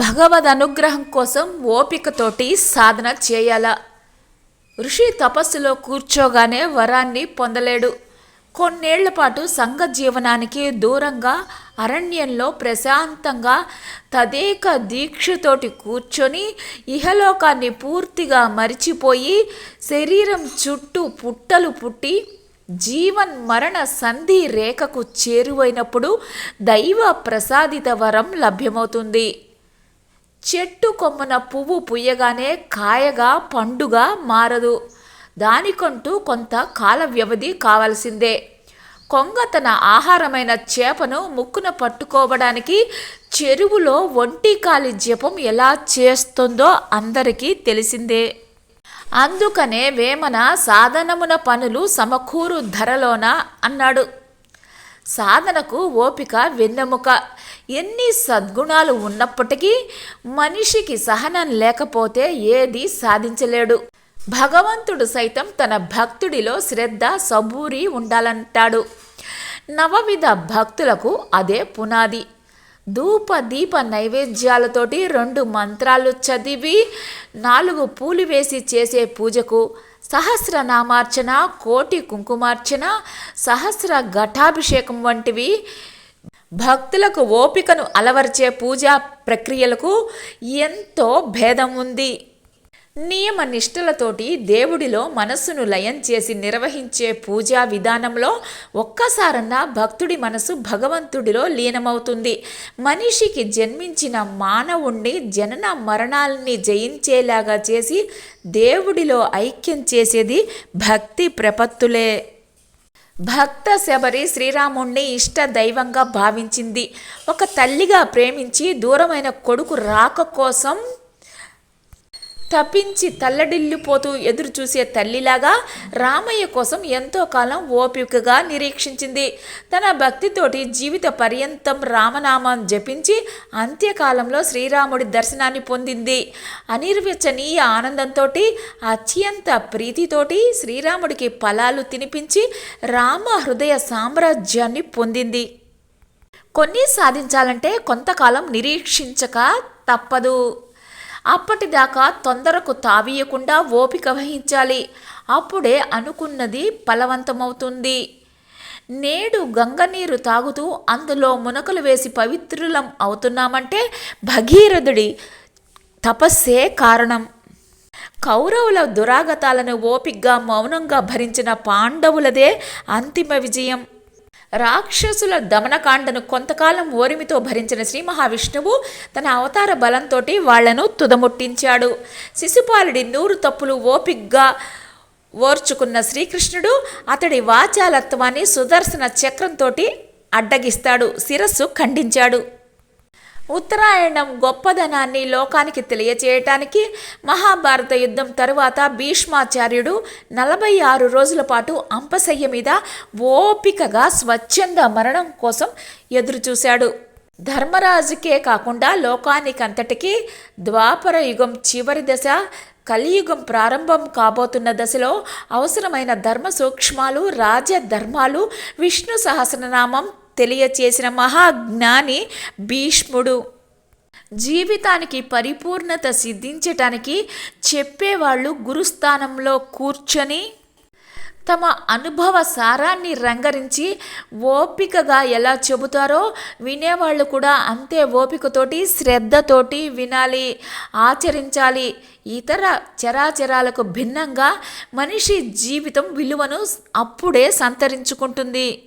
భగవద్ అనుగ్రహం కోసం ఓపికతోటి సాధన చేయాల. ఋషి తపస్సులో కూర్చోగానే వరాన్ని పొందలేడు. కొన్నేళ్ళ పాటు సంఘ జీవనానికి దూరంగా అరణ్యంలో ప్రశాంతంగా తదేక దీక్షతోటి కూర్చొని ఇహలోకాన్ని పూర్తిగా మరిచిపోయి శరీరం చుట్టూ పుట్టలు పుట్టి జీవన్ మరణ సంధి రేఖకు చేరువైనప్పుడు దైవ ప్రసాదిత వరం లభ్యమవుతుంది. చెట్టు కొమ్మన పువ్వు పుయ్యగానే కాయగా పండుగా మారదు. దానికంటూ కొంత కాల వ్యవధి కావలసిందే. కొంగ తన ఆహారమైన చేపను ముక్కున పట్టుకోవడానికి చెరువులో ఒంటి కాలి జపం ఎలా చేస్తుందో అందరికీ తెలిసిందే. అందుకనే వేమన సాధనమున పనులు సమకూరు ధరలోన అన్నాడు. సాధనకు ఓపిక వెన్నెముక ఎన్ని సద్గుణాలు ఉన్నప్పటికీ మనిషికి సహనం లేకపోతే ఏది సాధించలేడు. భగవంతుడు సైతం తన భక్తుడిలో శ్రద్ధ సబూరి ఉండాలంటాడు. నవవిధ భక్తులకు అదే పునాది. ధూప దీప నైవేద్యాలతోటి రెండు మంత్రాలు చదివి నాలుగు పూలు వేసి చేసే పూజకు సహస్రనామార్చన కోటి కుంకుమార్చన సహస్ర ఘటాభిషేకం వంటివి భక్తులకు ఓపికను అలవర్చే పూజా ప్రక్రియలకు ఎంతో భేదం ఉంది. నియమ నిష్ఠలతోటి దేవుడిలో మనస్సును లయం చేసి నిర్వహించే పూజా విధానంలో ఒక్కసారన్నా భక్తుడి మనసు భగవంతుడిలో లీనమవుతుంది. మనిషికి జన్మించిన మానవుణ్ణి జనన మరణాలని జయించేలాగా చేసి దేవుడిలో ఐక్యం చేసేది భక్తి ప్రపత్తులే. భక్త శబరి శ్రీరాముణ్ణి ఇష్ట దైవంగా భావించింది. ఒక తల్లిగా ప్రేమించి దూరమైన కొడుకు రాక కోసం తప్పించి తల్లడిల్లిపోతూ ఎదురు చూసే తల్లిలాగా రామయ్య కోసం ఎంతో కాలం ఓపికగా నిరీక్షించింది. తన భక్తితోటి జీవిత పర్యంతం రామనామం జపించి అంత్యకాలంలో శ్రీరాముడి దర్శనాన్ని పొందింది. అనిర్వచనీయ ఆనందంతో అత్యంత ప్రీతితోటి శ్రీరాముడికి ఫలాలు తినిపించి రామ హృదయ సామ్రాజ్యాన్ని పొందింది. కొన్ని సాధించాలంటే కొంతకాలం నిరీక్షించక తప్పదు. అప్పటిదాకా తొందరకు తావీయకుండా ఓపిక వహించాలి. అప్పుడే అనుకున్నది ఫలవంతమవుతుంది. నేడు గంగనీరు తాగుతూ అందులో మునకలు వేసి పవిత్రులం అవుతున్నామంటే భగీరథుడి తపస్సే కారణం. కౌరవుల దురాగతాలను ఓపిగ్గా మౌనంగా భరించిన పాండవులదే అంతిమ విజయం. రాక్షసుల దమనకాండను కొంతకాలం ఓరిమితో భరించిన శ్రీ మహావిష్ణువు తన అవతార బలంతో వాళ్ళను తుదముట్టించాడు. శిశుపాలుడి నూరు తప్పులు ఓపిగ్గా ఓర్చుకున్న శ్రీకృష్ణుడు అతడి వాచాలత్వాన్ని సుదర్శన చక్రంతో అడ్డగిస్తాడు శిరస్సు ఖండించాడు. ఉత్తరాయణం గొప్పదనాన్ని లోకానికి తెలియచేయటానికి మహాభారత యుద్ధం తరువాత భీష్మాచార్యుడు నలభై ఆరు రోజుల పాటు అంపశయ్య మీద ఓపికగా స్వచ్ఛంద మరణం కోసం ఎదురుచూశాడు. ధర్మరాజుకే కాకుండా లోకానికంతటికీ ద్వాపర యుగం చివరి దశ కలియుగం ప్రారంభం కాబోతున్న దశలో అవసరమైన ధర్మ సూక్ష్మాలు రాజధర్మాలు విష్ణు సహస్రనామం తెలియచేసిన మహాజ్ఞాని భీష్ముడు. జీవితానికి పరిపూర్ణత సిద్ధించటానికి చెప్పేవాళ్ళు గురుస్థానంలో కూర్చొని తమ అనుభవ సారాన్ని రంగరించి ఓపికగా ఎలా చెబుతారో వినేవాళ్ళు కూడా అంతే ఓపికతోటి శ్రద్ధతోటి వినాలి ఆచరించాలి. ఇతర చరాచరాలకు భిన్నంగా మనిషి జీవితం విలువను అప్పుడే సంతరించుకుంటుంది.